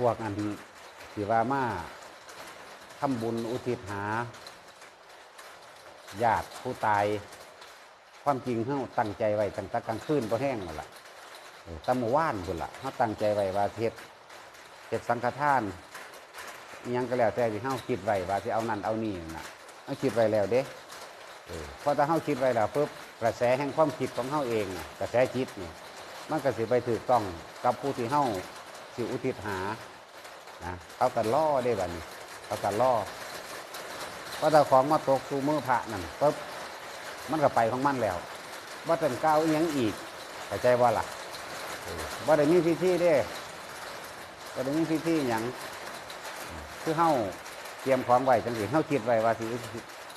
พวกอันที่ว่ามาทำบุญอุทิศหาญาติผู้ตาย ความจริงเฮาตั้งใจไว้ตั้งแต่กลางคืนบ่แห้งนั่นล่ะตั้งเมื่อวานพุ่นล่ะเฮาตั้งใจไว้ว่าเฮ็ดเฮ็ดสังฆทานยังก็แล้วแต่ที่เฮาคิดไว้ว่าสิเอานั่นเอานี่นะเฮาคิดไว้แล้วเด้เออพอถ้าเฮาคิดไว้แล้วปุ๊บกระแสแห่งความคิดของเฮาเอง กระแสจิตเนี่ยมันก็สิไปถูกต้องกับผู้ที่เฮา สิอุทิศหานะเขาก็ล่อได้บัดนี้เขาก็ล่อพอถ้าของมาตกสู่มือพระนั่นปุ๊บมันก็ไปของมันแล้วว่าแต่ก้าวอิหยังอีกเข้าใจว่าล่ะว่าได้มีพิธีเด้ว่าได้มีพิธีหยังคือเฮาเตรียมของไว้จังสิเฮาคิดไว้ว่าสิ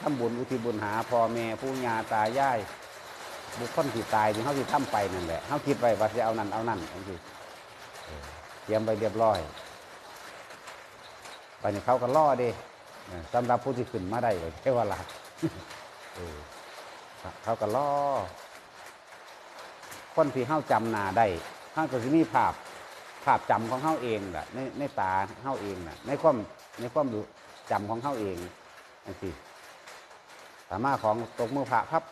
ทำบุญอุทิศบุญหาพ่อแม่ผู้ญาตายายบุคคลที่ตายที่เฮาสิทำไปนั่นแหละเฮาคิดไว้ว่าสิเอานั่นเอานั่นจังสิเออ เตรียมไปเรียบร้อยไปนี่เขาก็ล่อด้เออสำหรับผู้ที่ขึ้นมาได้ก็แค่ว่าล่ะเขาก็ล่อคนที่เฮาจำนาได้เฮาก็สิมีภาพภาพจำของเฮาเองแหละในในตาเฮาเองน่ะในความในความรู้จำของเฮาเองจังซี่สามารถของตกมือพระพับ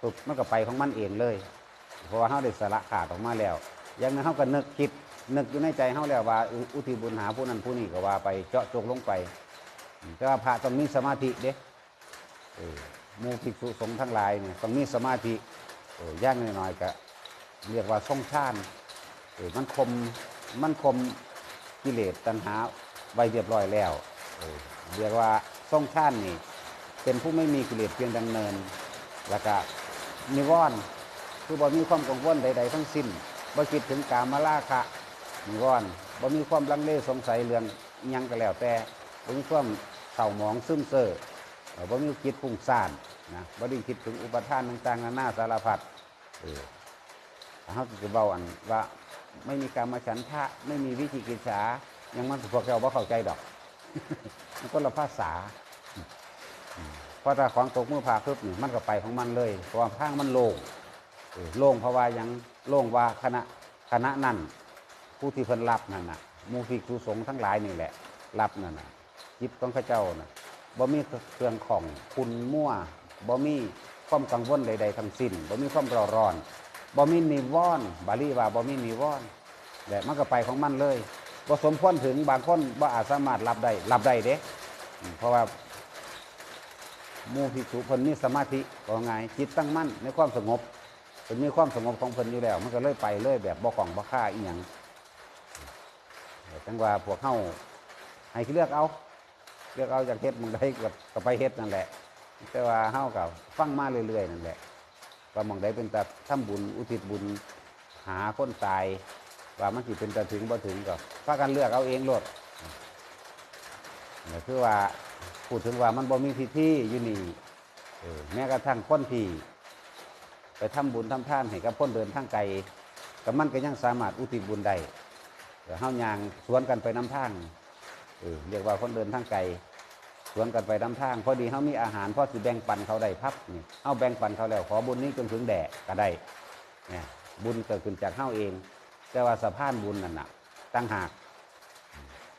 ปุ๊บมันก็ไปของมันเองเลยเพราะว่าเฮาได้สละขาดออกมาแล้วย่างนั้นเฮาก็นึกคิด นึกอยู่ในใจเฮาแล้วว่า อุทิศบุญหาผู้นั้นผู้นี้ก็ว่าไปเจาะจงลงไปแต่ว่าพระต้องมีสมาธิเด้อมูภิกษุสงฆ์ทั้งหลายเนี่ยต้องมีสมาธิย่างน้อยๆก็เรียกว่าทรงชาญเออมันคมมันคมกิเลสตัณหาไว้เรียบร้อยแล้วเรียกว่าทรงชาญนี่ เป็นผู้ไม่มีกิเลสเพียงดังเนิน แล้วก็นิวรณ์คือบ่มีความกังวลใด ๆ ทั้งสิ้นบ่คิดถึงกามราคะ นิวรณ์บ่มีความลังเลสงสัยเรื่องยังก็แล้วแต่บ่มีความเศร้าหมองซึมเซ่อบ่มีคิดฟุ้งซ่านนะบ่ได้คิดถึงอุปทานต่างๆนานาสารพัดเออเขาจะเบาอันว่าไม่มีการมาฉันทะไม่มีวิธีกิจฉายังมันพวกเราบ่เข้าใจดอกมันก็ละภาษาเพราะถ้าของตกมือพาคึบนี่มันก็ไปของมันเลยเพราะว่าทางมันโล่งโล่งเพราะว่ายังโล่งว่าคณะคณะนั่น ผู้ที่เพิ่นรับนั่นน่ะมูภิกษุสงทั้งหลายนี่แหละ รับนั่นน่ะจิตของเข้าเจ้าน่ะบ่มีเครื่องของคุณมั่วบ่มีความกังวลใด ๆทั้งสิ้นบ่มีความร้อนร้อนบ่มีนิวรณ์บาลีว่าบ่มีนิวรณ์แต่มันก็ไปของมันเลยบ่สมควรถึงบางคนบ่อาจสามารถรับได้รับได้เด้เพราะว่ามู่ภิกษุเพิ่นมีสมาธิว่าไงจิตตั้งมั่นในความสงบเพิ่นมีความสงบของเพิ่นอยู่แล้ว มันก็เลยไปเลยแบบบ่ของบ่ค่าอีหยัง จังว่าพวกเฮาให้เลือกเอา เลือกเอาจากเฮ็ดมึงได้กับกับไปเฮ็ดนั่นแหละ แต่ว่าเฮากับฟังมาเรื่อยๆนั่นแหละว่ามองใดเป็นแต่ทำบุญอุทิศบุญหาคนตายว่ามันสิเป็นแต่ถึงบ่ถึงก็พากันเลือกเอาเองโลดนี่คือว่าพูดถึงว่ามันบ่มีพิธีอยู่นี่แม้กระทั่งคนที่ไปทำบุญทำท่านให้กับคนเดินทางไกลก็มันก็ยังสามารถอุทิศบุญได้ แต่เฮายางสวนกันไปน้ำทางเออเรียกว่าคนเดินทางไกลสวนกันไปน้ำทาง พอดีเขามีอาหารพอสิแบ่งปันเขาได้พับนี่เอาแบ่งปันเขาแล้วขอบุญนี้จนถึงแดดก็ได้เนี่ยบุญเกิดขึ้นจากเข้าเอง แต่ว่าสะพานบุญนั่นน่ะตั้งหาก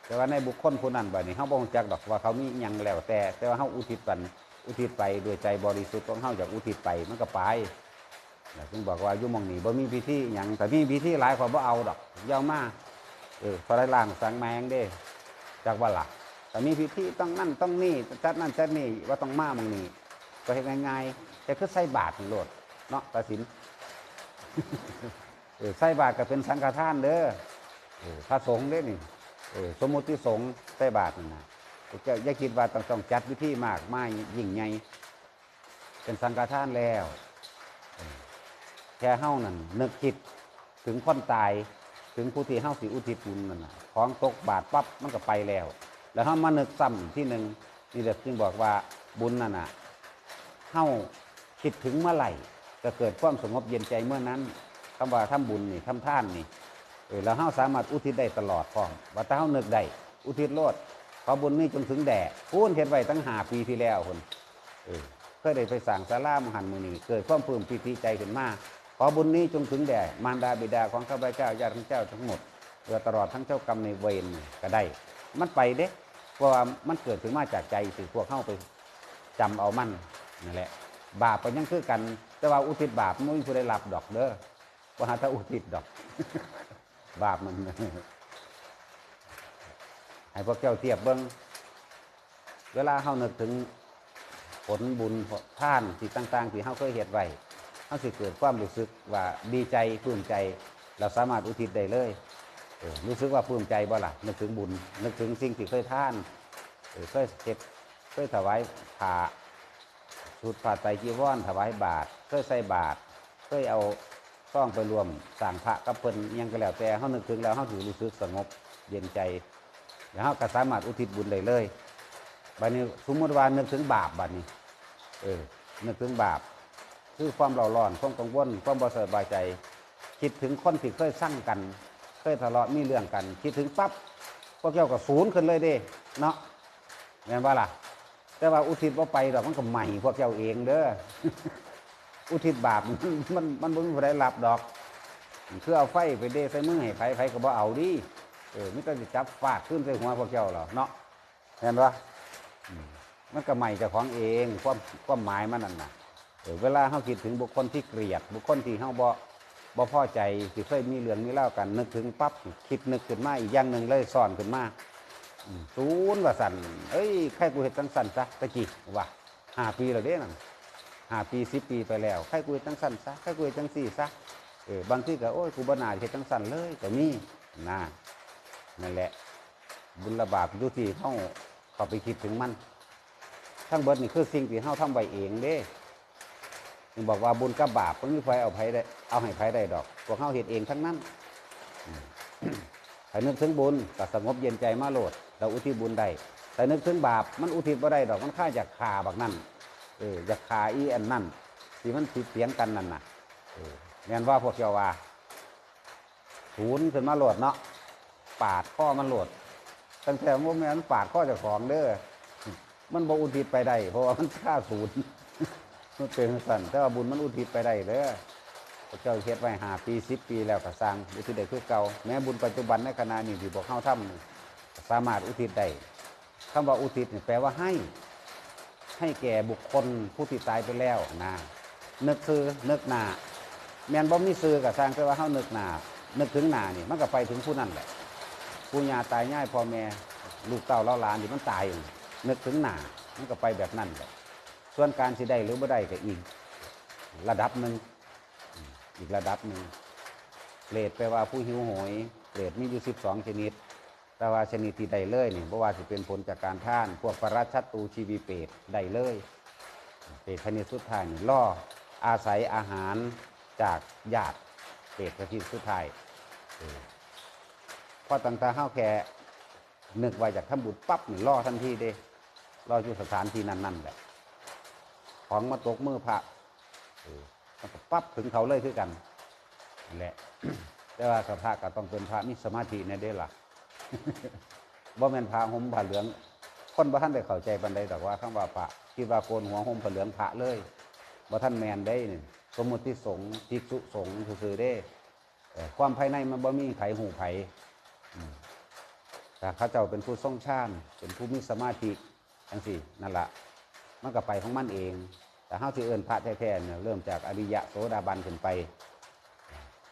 แต่ว่าในบุคคลผู้นั้นแบบนี้เขาบ่งจักดอกว่าเขามียังแล้วแต่ แต่ว่าเขาอุทิศปันอุทิศไปด้วยใจบริสุทธิ์ของเขาจากอุทิศไปมันก็ไปแล้วจึงบอกว่ายุ่มองนี้บ่มีพิธีหยังแต่มีพิธีหลายคนบ่เอาดอกอยาวมา เออพอได้ล่างสังแมงเด้จากว่าหลักแต่มีพิธีต้องนั่นต้องนี่จัดนั่นจัดนี่ว่าต้องมามึงนี่ก็เห็นง่ายๆแต่คือใส่บาตรนี่โลดเนาะตาสินเออใส่บาตรก็เป็นสังฆทานเด้อเออพระสงฆ์เด้นี่เออสมมติสงฆ์ใส่บาตรนั่นนะจะอย่าคิดว่าต้องต้องจัดวิธีมากมายยิ่งใหญ่เป็นสังฆทานแล้วแค่เฮ้านั่นนึกคิดถึงคนตาย ถึงผู้ที่เฮ้าสิอุทิศบุญนั่นน่ะของตกบาทปั๊บมันก็ไปแล้ว แล้วเฮ้ามานึกซ้ำที่หนึ่งนี่เด็กจึงบอกว่าบุญนั่นน่ะเฮ้าคิดถึงเมื่อไหร่จะเกิดความสงบเย็นใจเมื่อนั้นคำว่าทำบุญนี่ทำท่านนี่เออแล้วเฮาสามารถอุทิศได้ตลอดพร้อมว่าถ้าเฮ้านึกได้อุทิศโลดขอบุญนี้จนถึงแด่พูนเฮ็ดไว้ตั้งหาปีที่แล้วคนเออเคยได้ไปสั่งสารามหันมือนี้เกิดความปลื้มปิติใจขึ้นมา อบุญนี้จงถึงแด่มารดาบิดาของข้าพเจ้าญาติของเจ้าทั้งหมดเรือตลอดทั้งเจ้ากรรมในเวรก็ได้ มันไปเด้เพราะว่ามันเกิดขึ้นมาจากใจสิพวกเข้าไปจำเอามันนั่นแหละ บาปก็ยังคือกัน แต่ว่าอุทิศบาปไม่มีผู้ใดรับดอกเด้อว่าหาถ้าอุทิศดอก บาปมันให้พวกเจ้าเทียบเบิ้งเวลาเฮานึกถึงผลบุญท่านที่งต่าง ๆ ที่เฮาเคยเฮ็ดไว้ เฮาสิเกิดความรู้สึกว่าดีใจปลื้มใจ เราสามารถอุทิศได้เลยรู้สึกว่าปลื้มใจบ่ล่ะนึกถึงบุญ นึกถึงสิ่งที่เคยท่านเคยเฮ็ดเคยถวายผ้าชุดผ้าไตจีวรถวายบาตรเคยใส่บาตรเคยเอาต้องไปรวมสร้างพระกับเพิ่นยังก็แล้วแต่เฮานึกถึงแล้วเฮาถือรู้สึกสงบเย็นใจแล้วเราก็สามารถอุทิศบุญได้เลยบัดนี้สมมติว่านึกถึงบาปบัดนี้ เออนึกถึงบาป คือความเราร้อนความกังวลความบ่สบายใจ คิดถึงคนที่เคยสั่งกัน เคยทะเลาะมีเรื่องกัน คิดถึงปั๊บพวกเจ้าก็ศูนย์ขึ้นเลยเด้เนาะแม่นว่าล่ะ แต่ว่าอุทิศว่าไปดอกมันก็ใหม่พวกเจ้าเองเด้ออุทิศบาปมันมันบ่มีผู้ใดรับดอกคือเอาไฟไปเดใส่มือให้ไผไผก็บ่เอาดิเออมิตรจะจับฟาดขึ้นใส่หัวพวกเจ้าเหรอเนาะเห็นปะมันก็ใหม่จ้าของเองความความหมายมันนั่นน่ะ เวลาเขาคิดถึงบุคคลที่เกลียด บุคคลที่เขาบ่บ่พอใจที่เคยมีเรื่องมีเล่ากัน นึกถึงปั๊บคิดนึกขึ้นมาอีกอย่างหนึ่งเลยซ่อนขึ้นมาศูนย์ว่าสันเอ้ยใครกูเห็นตั้งสันซะตะกี้ว่าห้าปีแล้วเด้นั่นห้าปีสิบปีไปแล้วใครกูเห็นตั้งสันซะใครกูเห็นตั้งสี่ซะเออบางที่ก็โอ้ยกูบ่นาเห็นตั้งสันเลยก็มีน่านั่นแหละ บุญระบาปดูที่เข้าเขาไปคิดถึงมัน ทั้งเบิดนี่คือสิ่งที่เข้าทำไว้เองเด้ ยังบอกว่าบุญกับบาปมันมีไฟเอาไผได้เอาให้ไผได้ดอกพวกเขาเห็นเองทั้งนั้นอืมถ้านึกถึงบุญก็สงบเย็นใจมาโลด เราอุทิศบุญได้แต่นึกถึงบาปมันอุทิศบ่ได้ดอกมันค่าจากขาบักนั่นเออจากขาอีอันนั่นที่มันติดเสียงกันนั่นน่ะเออแม่นว่าพวกเจ้าว่าศูนย์ขึ้นมาโหลดเนาะปาดข้อมันโหลดตั้งแต่โมเมนต์ปาดข้อจากของเด้อมันบ่อุทิศไปได้เพราะว่ามันค่าศูนย์ มันเป็นสั่นแต่ว่าบุญมันอุทิศไปได้เด้อพระเจ้าเฮ็ดไว้หาปีสิบปีแล้วก็สร้างอุทิศได้คือเก่าแม้บุญปัจจุบันในขณะนี้ที่บอกเข้าถ้ำสามารถอุทิศได้คำว่าอุทิศนี่แปลว่าให้ ให้แก่บุคคลผู้ที่ตายไปแล้วนะนึกซื้อนึกหนาแมนบ่มีซื้อกับสร้างแต่ว่าเฮานึกหนานึกถึงหนานี่มันก็ไปถึงผู้นั่นแหละปู่ย่าตายง่ายพ่อแม่ลูกเต้าเล่าหลานที่มันตายอยู่นึกถึงหนามันก็ไปแบบนั้นแหละ ส่วนการสิได้หรือไม่ได้ก็อีก ระดับหนึ่งอีกระดับหนึ่งเปรตแปลว่าผู้หิวโหยเปรตมีอยู่สิบสองชนิด แต่ว่าชนิดที่ได้เลยนี่เพราะว่าจะเป็นผลจากการท่าน พวกปรัชชัตตูชีวีเปรตได้เลยเปรตชนิดสุดท้ายนี่ล่ออาศัยอาหารจากญาติเปรตชนิดสุดท้ายเออพอตั้งต่ห้าแค่นึกไว้จากทำบุญปั๊บนี่ล่อทันทีเด้รออยู่สถานที่นั้นนั่นแหละ ของมาตกมือพระมันก็ปั๊บถึงเขาเลยคือกันนั่นแหละ แต่ว่าสภาพก็ต้องเป็นพระมีสมาธิในเด้ล่ะบ่แม่นพระห่มผ้าเหลือง คนบ่ท่านได้เข้าใจปันใดแต่ว่าคำว่าพระคิดว่าโกนหัวห่มผ้าเหลืองพระเลยบ่ท่านแมนได้นี่สมมติสงฆ์ภิกษุสงฆ์ซื่อๆเด้ความภายในมันบ่มีไผหูไผแต่เขาเจ้าเป็นผู้ทรงชาญเป็นผู้มีสมาธิทั้งสี่นั่นแหละ มันก็ไปของมันเอง แต่เฮาที่เอินพระแท้ๆเนี่ยเริ่มจากอริยะโสดาบันขึ้นไป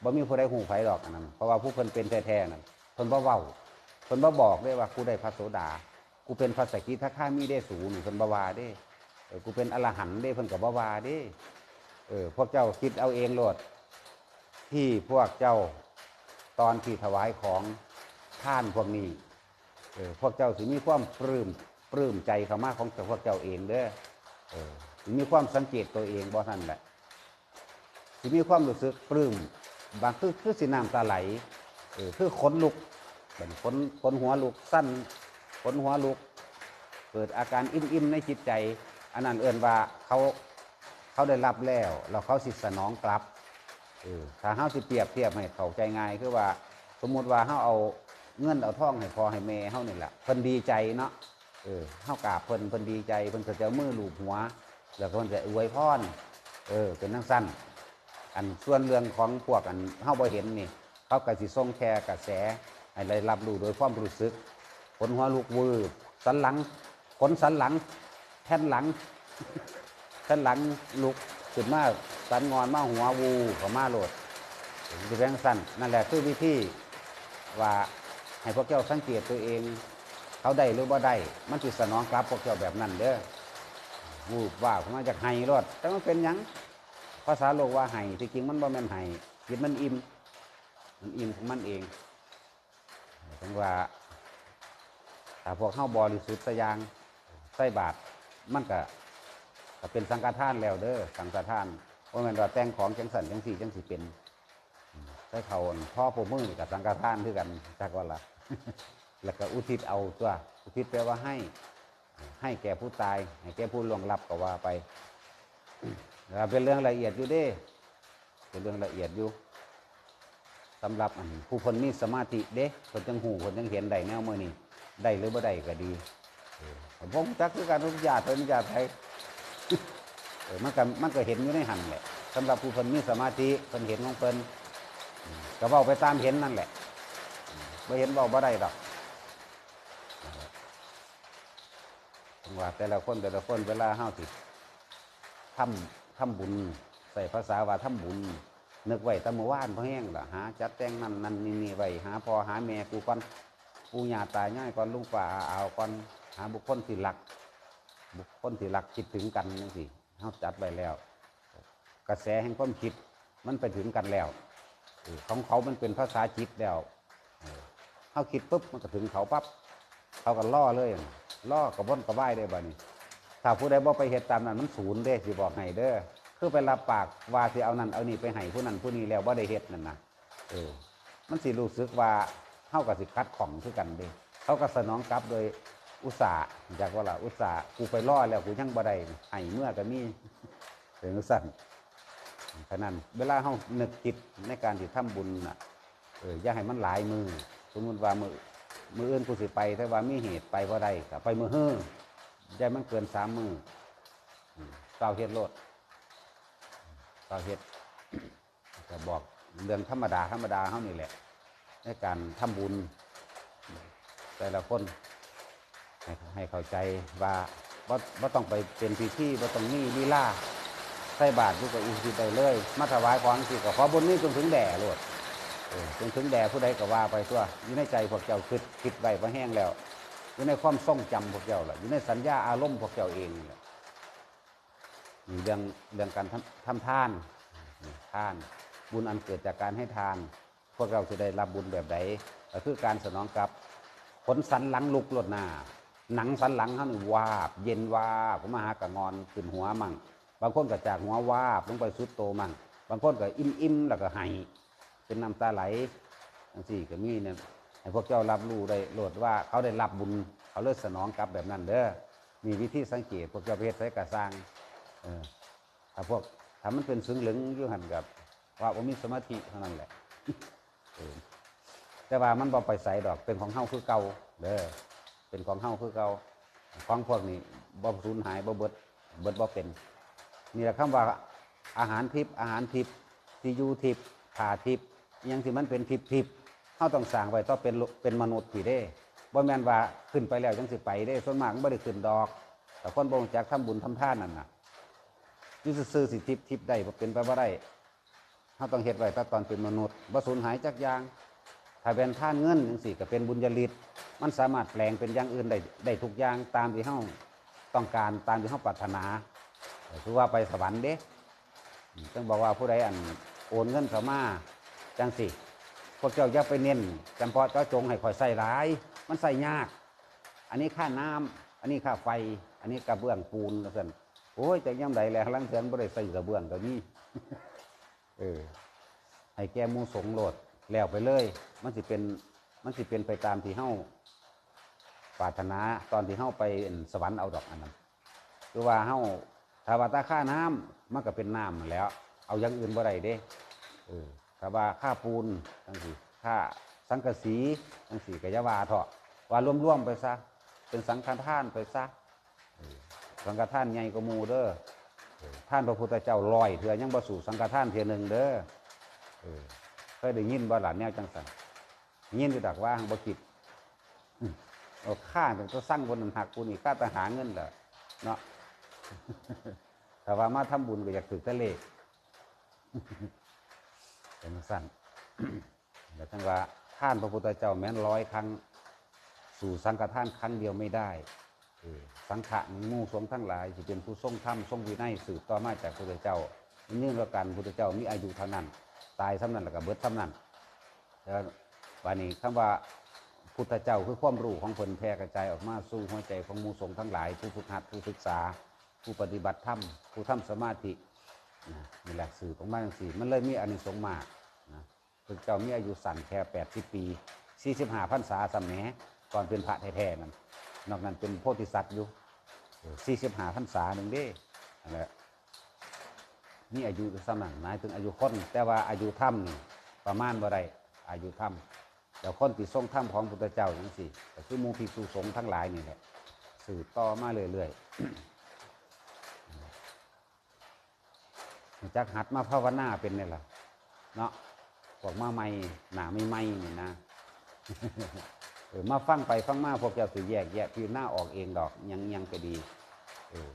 บ่มีผู้ใดหูไผดอกอันนั้นเพราะว่าผู้เพิ่นเป็นแท้ๆนั่นเพิ่นบ่เว้าเพิ่นบ่บอกได้ว่ากูได้พระโสดา กูเป็นพระสกิทาคามีได้สูงเพิ่นบ่ว่าเด้เออกูเป็นอรหันต์เด้เพิ่นก็บ่ว่าเด้เออพวกเจ้าคิดเอาเองโลดที่พวกเจ้าตอนที่ถวายของท่านพวกนี้เออพวกเจ้าสิมีความปลื้ม ปลื้มใจเขามาของพวกเจ้าเองเด้อเออมีความสังเกตตัวเองบ่ท่านแหละสิมีความรู้สึกปลื้มบางคือคือสิน้ำตาไหลเออคือขนลุกเป็นขนขนหัวลุกสั้นขนหัวลุก เกิดอาการอิ่มๆในจิตใจ อันนั้นเอื่นว่าเขาเขาได้รับแล้วแล้วเขาสิสนองกลับเออถ้าเฮาสิเปรียบเทียบให้เข้าใจง่ายคือว่า สมมติว่าเฮาเอาเงินเอาท่องให้พอให้แม่เฮานี่แหละเพิ่นดีใจเนาะ เออเฮากราบเพิ่นเพิ่นดีใจเพิ่นก็จะเอามือลูบหัว แล้วเพิ่นจะอวยพรเออเป็นทั้งสั้นอันส่วนเรื่องของพวกอันเฮาบ่เห็นนี่เขาก็สิส่งแค่กระแสให้ได้รับรู้โดยความรู้สึกขนหัวลุกวืบสันหลังขนสันหลังแท่นหลังแท่นหลังลุกขึ้นมาสันงอนมาหัววูเขามาโหลดสิแบงสั้นนั่นแหละคือวิธีว่าให้พวกเจ้าสังเกตตัวเอง เขาได้หรือบ่ได้ มันจิสนองกลับพวกเจ้าแบบนั้นเด้อวูบว่าผมมาจากไห้รถแต่มันเป็นยังภาษาโลกว่าไห้ที่จริงมันบ่แม่นไห้จิตมันอิ่ม มันอิ่มของมันเองถึงว่าถ้าพวกเข้าบริสุทธิ์สยางใส่บาทมันก็ก็เป็นสังฆทานแล้วเด้อสังฆทานว่าแม่นว่าแต่งของจังสันจังสี่จังสี่เป็นใส่เขาพ่อผมมือกับสังฆทานคือกันจักว่าละ แล้วก็อุทิศเอาตัว อุทิศแปลว่าให้ ให้แก่ผู้ตาย ให้แก่ผู้ล่วงลับก็ว่าไปแล้วเป็นเรื่องละเอียดอยู่เด้ เป็นเรื่องละเอียดอยู่สำหรับผู้คนมีสมาธิเด้คนจังหูคนจังเห็นได้แนวมือนี่ได้หรือบ่ได้ก็ดีเออผมจักคือการทุญาติเป็นญาตไทยมันก็มันก็เห็นอยู่ในหันแหละสำหรับผู้คนมีสมาธิคนเห็นของเพิ่นก็เว้าไปตามเห็นนั่นแหละอืมบ่เห็นเว้าบ่ได้ดอกจัง ว่าแต่ละคนแต่ละคนเวลาเฮาสิทำทำบุญ ใส่ภาษาว่าทำบุญนึกไว้ตะมือว่านพอแห้งล่ะหาจัดแต่งนั่นนั่นนี่นี่ไว้หาพอหาแม่กูก่อนปูญาตายง่ายก่อนลุงป่าเอาก่อนหาบุคคลที่รัก บุคคลที่รักคิดถึงกันนั่นสิเขาจัดไว้แล้ว กระแสแห่งความคิดมันไปถึงกันแล้วของเขามันเป็นภาษาจิตแล้วเออเขาคิดปุ๊บมันก็ถึงเขาปั๊บเขาก็ล่อเลย ล่อกระบนกระว่ายได้บ่นี่ถ้าผู้ใดบ่ไปเฮ็ดตามนั้นมันศูนย์เด้สิบอกให้เด้อคือไปรับปากว่าสิเอานั่นเอานี่ไปให้ผู้นั้นผู้นี้แล้วบ่ได้เฮ็ดนั่นนะเออ มันสิรู้สึกว่าเฮากับสิคัดของคือกันเด้เขาก็สนองกลับโดยอุตสาห์อยากว่าล่ะอุตสาห์กูไปล่อแล้วกูยังบ่ได้ให้เมื่อก็มีเป็นสั่นฉะนั้นเวลาเฮานึกคิดในการที่ทำบุญน่ะเอออย่าให้มันหลายมือสมมุติว่ามือ มืออื่นกูสิไปแต่ว่ามีเหตุไปบ่ได้ก็ไปมือเฮ้อยายมันเกินสามมืออืมเฝ้าเฮ็ดโลดเฝ้าเฮ็ดก็บอกเรื่องธรรมดาธรรมดาเขานี่แหละ ในการทำบุญ แต่ละคน ให้ให้เข้าใจว่าว่าว่าต้องไปเป็นพิธีว่าต้องมีลีลาใส่บาตรอยู่กับอุทิศไปเลย มาถวายของสิก็ขอบุญนี้จนถึงแด่โลด จนถึงแด่ผู้ใดก็ว่าไปตัวอยู่ในใจพวกเจ้าคิดคิดไว้พอแห้งแล้วอยู่ในความทรงจำพวกเจ้าแหละอยู่ในสัญญาอารมณ์พวกเจ้าเองนี่แหละเรื่องเรื่องการทำทำทานทาน บุญอันเกิดจากการให้ทาน พวกเราจะได้รับบุญแบบใดก็คือการสนองกับขนสันหลังลุกลดหน้า หนังสันหลังเขานี่วาบ เย็นวาบผมมาหากระงอนขึ้นหัวมั่ง บางคนก็จากหัววาบลงไปสุดโตมั่ง บางคนก็อิ่มอิ่มแล้วก็หาย เป็นน้ำตาไหลทั้งสี่ก็มีเนี่ยให้พวกเจ้ารับรู้ได้โหลดว่าเขาได้รับบุญเขาเลิศสนองกลับแบบนั้นเด้อมีวิธีสังเกตพวกเจ้าเพศใส่กระสร้างเออถ้าพวกถ้ามันเป็นซึ้งเหลึงยู่หันกับ ว่าผมมีสมาธิเท่านั้นแหละแต่ว่ามันบ่ไปใส่ดอกเป็นของเฮาคือเก่าเด้อเป็นของเฮาคือเก่าของพวกนี้บ่สูญหายบ่เบิดเบิดบ่เป็นนี่แหละคำว่าอาหารทิพย์อาหารทิพย์ที่อยู่ทิพย์ผ่าทิพย์ ยังที่มันเป็นทิพย์ทิพย์เฮาต้องสร้างไว้ต้องเป็นเป็นมนุษย์ที่เด้บ่แม่นว่าขึ้นไปแล้วจังสิไปเด้ส่วนมากมันบ่ได้ขึ้นดอก แต่คนบ่รู้จักทำบุญทำท่านนั่นน่ะยู่ซื่อสิทิพย์ทิพย์ได้บ่เป็นไปบ่ได้เฮาต้องเฮ็ดไว้แต่ตอนเป็นมนุษย์บ่สูญหายจักอย่าง ถ้าเป็นท่านเงินจังซี่ก็เป็นบุญญาลิตมันสามารถแปลงเป็นอย่างอื่นได้ได้ทุกอย่างตามที่เฮาต้องการตามที่เฮาปรารถนาคือว่าไปสวรรค์เด้อืมต้องบอกว่าผู้ใดอันโอนเงินเข้ามา จังสิพวกเจ้าอย่าไปเน้นจำเพาะเจ้าจงให้คอยใส่ร้าย มันใส่ยาก อันนี้ค่าน้ำอันนี้ค่าไฟ อันนี้กระเบื้องปูนแล้วสันโอ้ยจากย่ำใดแล้วลังเทือนบ่ได้ใส่กระเบื้องก็มีเออให้แก้มูสงโหลดแล้วไปเลย มันสิเป็นมันสิเป็นไปตามที่เฮ้าปรารถนาตอนที่เฮ้าไปสวรรค์เอาดอกอันนั้นคือว่าเฮาถ้าว่าตาค่าน้ำมันก็เป็นน้ำแล้ว เอาอย่างอื่นบ่ได้เด้เออ ถ้าว่าค่าปูนจังซี่ค่าสังกะสีจังซี่ก็อย่าว่าเถาะว่ารวมๆไปซะเป็นสังฆทานไปซะสังฆทานใหญ่กว่ามูเด้อท่านพระพุทธเจ้าลอยเถื่อยังบ่สู่สังฆทานเทื่อหนึ่งเด้อเคยได้ยินบ่ล่ะแนวจังซั่นยินอยู่ดักว่าบ่คิดเอาค่าเป็นตัวสร้างบนนั้นหักกูนี่ค่าแต่หาเงินเหรอเนาะแต่ว่ามาทำบุญก็อยากถือทะเล เป็นสั้นแต่ทั้งว่าท่านพระพุทธเจ้าแม้นร้อยครั้ง สู่สังฆทานครั้งเดียวไม่ได้สังฆะมู่สงทั้งหลายที่เป็นผู้ทรงธรรมทรงวินัยสืบต่อมาจากพระพุทธเจ้าเนื่องด้วยกันพระพุทธเจ้ามีอายุเท่านั้น ตายสำนั้นแล้วก็เบิดสำนั้นแล้ววันนี้คำว่าพุทธเจ้าคือความรู้ของเพิ่นแพร่กระจายออกมาสู่หัวใจของมู่สงทั้งหลาย ผู้ฝึกหัดผู้ศึกษา ผู้ปฏิบัติธรรมผู้ทำสมาธินี่แหละสื่อของมันสี่มันเลยมีอานิสงส์มาก พระเจ้ามีอายุสั้นแค่แปดสิบปีสี่สิบห้าพรรษาสำแหนก่อนเป็นพระแท้ๆนั่นนอกนั้นเป็นโพธิสัตว์อยู่สี่สิบห้าพรรษาหนึ่งเด้นั่นแหละนี่อายุสำนักหมายถึงอายุคน แต่ว่าอายุถ้ำนี่ประมาณบ่าได้อายุถ้ำแต่คนที่ทรงถ้ำของพุทธเจ้าอย่างสี่ก็คือมูภิกษุสงทั้งหลายนี่แหละสืบต่อมาเรื่อยๆจักหัดมาภาวนาเป็นนี่แหละเนาะ บอกมาไม่หนาไม่ไหมนี่นะเออมาฟังไปฟังมาพวกเจ้าสิแยกแยะพี่หน้าออกเองดอกยังยังก็ดีเออ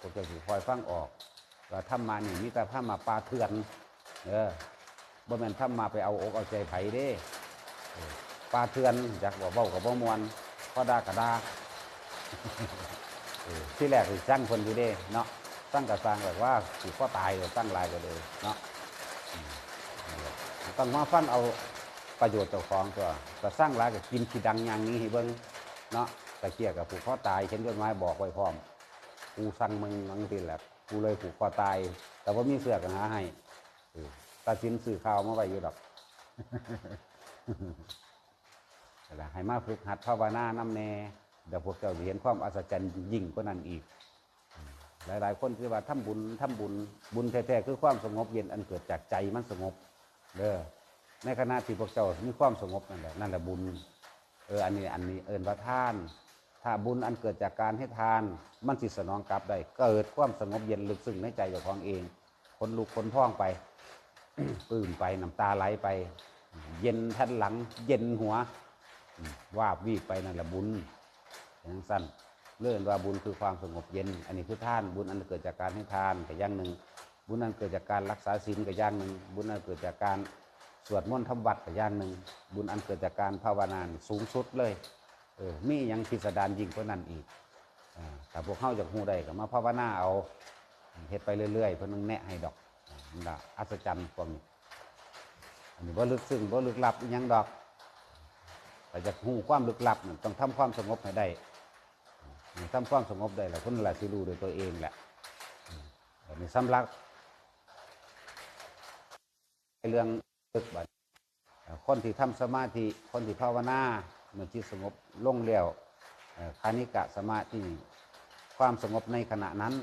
พวกเจ้าสิคอยฟังออกว่าถ้ามานี่มีแต่ถ้ามาปลาเถื่อนเออบ่แม่นถ้ามาไปเอาอกเอาใจไผเด้ปลาเถื่อนจากว่าเบ้ากับบ่มวนพอดากระดาเออที่แรกคือสร้างคนอยู่เด้เนาะสร้างกับสร้างแบบว่าสิก็ตายเลยตั้งลายก็เลยเนาะ ต้องมาฟันเอาประโยชน์เจ้าของตัวก็สร้างหลายก็กินขี้ดังอย่างนี้ให้เบิ่งเนาะตะเกียกกับผูกคอตายเช่นต้นไม้บอกไว้พร้อมกูสั่งมึงบางทีแหละกูเลยผูกคอตาย แต่ว่ามีเสือกหาให้ตัดสินสื่อข่าวมาไว้อยู่ดอกนั่ให้มาฝึกหัดภาวนาน้ำแน่เดี๋ยวพวกเจ้าเห็นความอัศจรรย์ยิ่งกว่านั้นอีก หลาย ๆ คนคือว่าทำบุญทำบุญบุญแท้ๆคือความสงบเย็นอันเกิดจากใจมันสงบ เด้อในขณะที่พวกเจ้ามีความสงบนั่นแหละนั่นแหละบุญ เอออันนี้อันนี้เอินว่าท่าน ถ้าบุญอันเกิดจากการให้ทาน มันสิสนองกลับได้เกิดความสงบเย็นลึกซึ้งในใจเจ้าของเองคนลุกคนท่องไปปื้มไปน้ำตาไหลไป เย็นทันหลัง เย็นหัวอืมวาบวีไปนั่นแหละบุญอย่างสั้นเรื่องว่าบุญคือความสงบเย็น อันนี้คือท่านบุญอันเกิดจากการให้ทานกับอย่างหนึ่ง บุญอันเกิดจากการรักษาศีลกับอย่างหนึ่ง บุญอันเกิดจากการสวดมนต์ทำวัดกับอย่างหนึ่ง บุญอันเกิดจากการภาวนานสูงสุดเลย เออมีอยังพิสดารยิ่งกว่านั้นอีกอ่พวกเข้าจากหูได้ก็มาภาวนาเอาเฮ็ดไปเรื่อยๆเพื่อนึงแนะให้ดอกนั่นละอัศจรรย์กว่านี้อันนี้ว่าลึกซึ้งว่าลึกลับยังดอก แต่จากหูความลึกลับต้องทำความสงบให้ได้ทำความสงบได้แหละคนละสิรู้โดวยตัวเองแหละอืมแต่ในสำลัก เรื่องตึกบัดคนที่ทำสมาธิคนที่ภาวนาเมื่อจิตสงบลงแล้วคานิกะสมาธิความสงบในขณะนั้น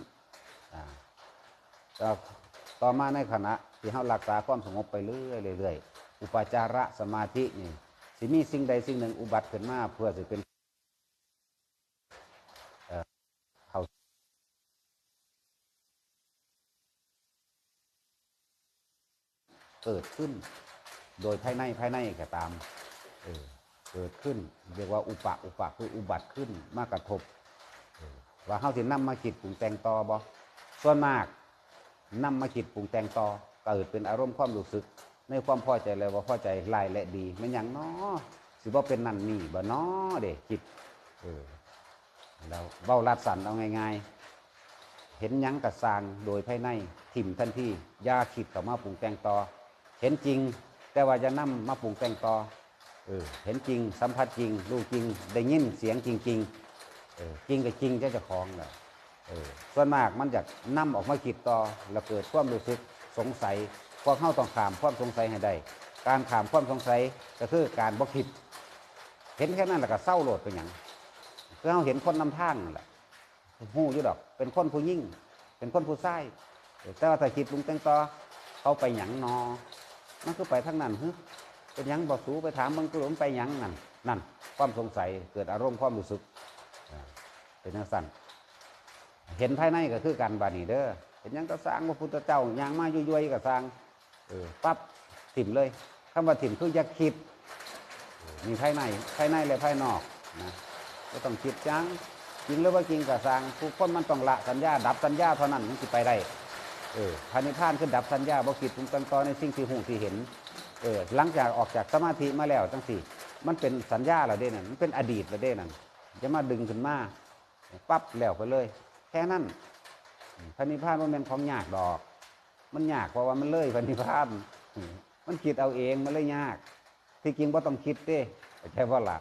ต่อมาในขณะที่เรารักษาความสงบไปเรื่อยๆเรื่อยๆอุปจาระสมาธินี่สิมีสิ่งใดสิ่งหนึ่งอุบัติขึ้นมาเพื่อจะเป็น เขา เกิดขึ้น โดยภายในภายในก็ตามเออเกิดขึ้น เรียกว่าอุปะอุปะคืออุบัติขึ้นมากระทบว่าเขาสินำมาคิดปรุงแต่งต่อบ่ส่วนมากนำมาคิดปรุงแต่งต่อเกิดเป็นอารมณ์ความรู้สึก ในความพอใจเลยว่าพอใจลายและดีมันอย่างน้อสิบ่เป็นนั่นนี่บ่น้อเด็คิดเออเราเบ้าลัดสันเอาง่ายๆ เห็นยังกระสางโดยภายในถิ่มทันทียาคิดกับมาปรุงแต่งต่อ เห็นจริง แต่ว่าจะนำมาปรุงแต่งต่อเออเห็นจริง สัมผัสจริงรู้จริง ได้ยินเสียงจริงๆเออจริงกับจริงจะจะคล้องแหละเออส่วนมากมันจะนำออกมาคิดต่อแล้วเกิดความรู้สึกสงสัยพวกเข้าต้องขามความสงสัยให้ได้การขามความสงสัยก็คือการบ่คิด เห็นแค่นั้นแล้วก็เศร้าโหลดไปอย่างคือเราเห็นคนนำทางนั่นแหละหูอยู่ดอก เป็นคนผู้ยิ่ง เป็นคนผู้ใส่แต่ว่าถ้าคิดลุงแตงต่อเขาไปหยังนอ มันคือไปทั้งนั้นฮึเป็นยังบอกสูไปถามมึงกูหลงไปยังนั่นนั่น ความสงสัยเกิดอารมณ์ความรู้สึกเป็นนังสั้นเห็นภายในก็คือการบานีเด้อเห็นยังก็สร้างพระพุทธเจ้ายังมายุ่ยๆก็สร้างปั๊บถิ่มเลยคำว่าถิ่มคืออยากคิด มีภายในภายในและภายนอกนะก็ต้องคิดจังจริงหรือว่าจริงกับสร้างทุกคนมันต้องละสัญญาดับสัญญาเท่านั้นมันสิไปได้ เออพานิพพานคือดับสัญญาบ่คิดปรุงต่งต่อในสิ่งที่หูที่เห็น เออ หลังจากออกจากสมาธิมาแล้วจังสี่ มันเป็นสัญญาแล้วเด้นั่นมันเป็นอดีตแล้วเด้นั่นจะมาดึงขึ้นมาปั๊บแล้วไปเลย แค่นั้นพานิพพานมันเป็นของยากดอก มันยากเพราะว่ามันเลยพานิพพานมันคิดเอาเองมันเลยยาก ที่จริงบ่ต้องคิดเด้ใช่ว่าล่ะ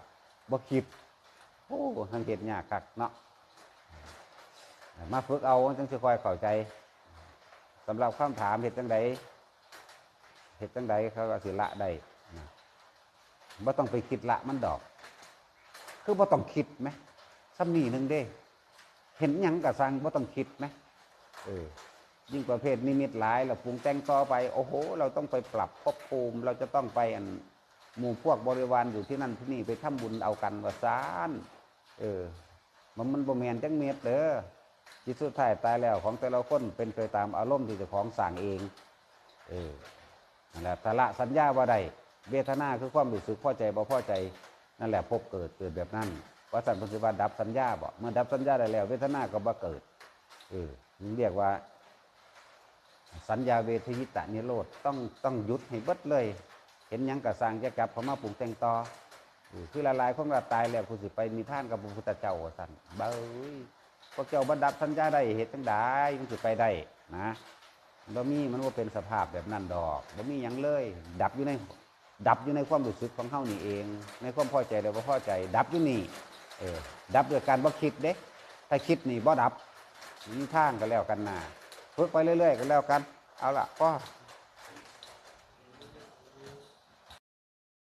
บ่คิดโอ้ทังเห็ดยากคักเนาะมาฝึกเอาจังสิคอยเข้าใจ สำหรับคำถามเห็ดจังใดเห็ดจังใดเขาก็สิละได้บ่ต้องไปคิดละมันดอก คือบ่ต้องคิดไหมซ้ำนี่หนึ่งเด้ เห็นยังกะสังบ่ต้องคิดไหมเออยิ่งประเภทนิมิตหลายเราปรุงแต่งต่อไป โอ้โห เราต้องไปปรับภพภูมิ เราจะต้องไปอันหมู่พวกบริวารอยู่ที่นั่นที่นี่ไปทำบุญเอากันว่าซานเออ มันมันบ่แมนจังเม็ดเด้อ จิตสุดท้ายตายแล้วของแต่ละคนเป็นไปตามอารมณ์ที่เจ้าของสั่งเอง เออนั่นแหละแต่ละสัญญาว่าใดเวทนาคือความรู้สึกพอใจบ่พอใจนั่นแหละพบเกิดเกิดแบบนั้นว่าสันปฏิบัติดับสัญญาบ่เมื่อดับสัญญาได้แล้ว เวทนาก็บ่เกิด เออนี่เรียกว่า สัญญาเวทยิตะนิโรธต้องต้องหยุดให้เบิดเลย เห็นยังกระสางจะกลับเขามาปรุงแต่งต่อคือละลายของเราตายแล้วคุณสิไปมีท่านกับพระพุทธเจ้าว่าสันเบ้ย พวกเจ้าบรรดับสัญญาได้เหตุจังได้มันสิไปได้นะบ่มีมันว่าเป็นสภาพแบบนั้นดอกบ่มีหยังเลย ดับอยู่ในดับอยู่ในความรู้สึกของเฮานี่เอง ในความพอใจหรือบ่พอใจ ดับอยู่นี่เออดับด้วยการบ่คิดเด้ถ้าคิดนี่บ่ดับมีทางก็แล้วกันนาฝึกไปเรื่อยๆก็แล้วกัน เอาละก็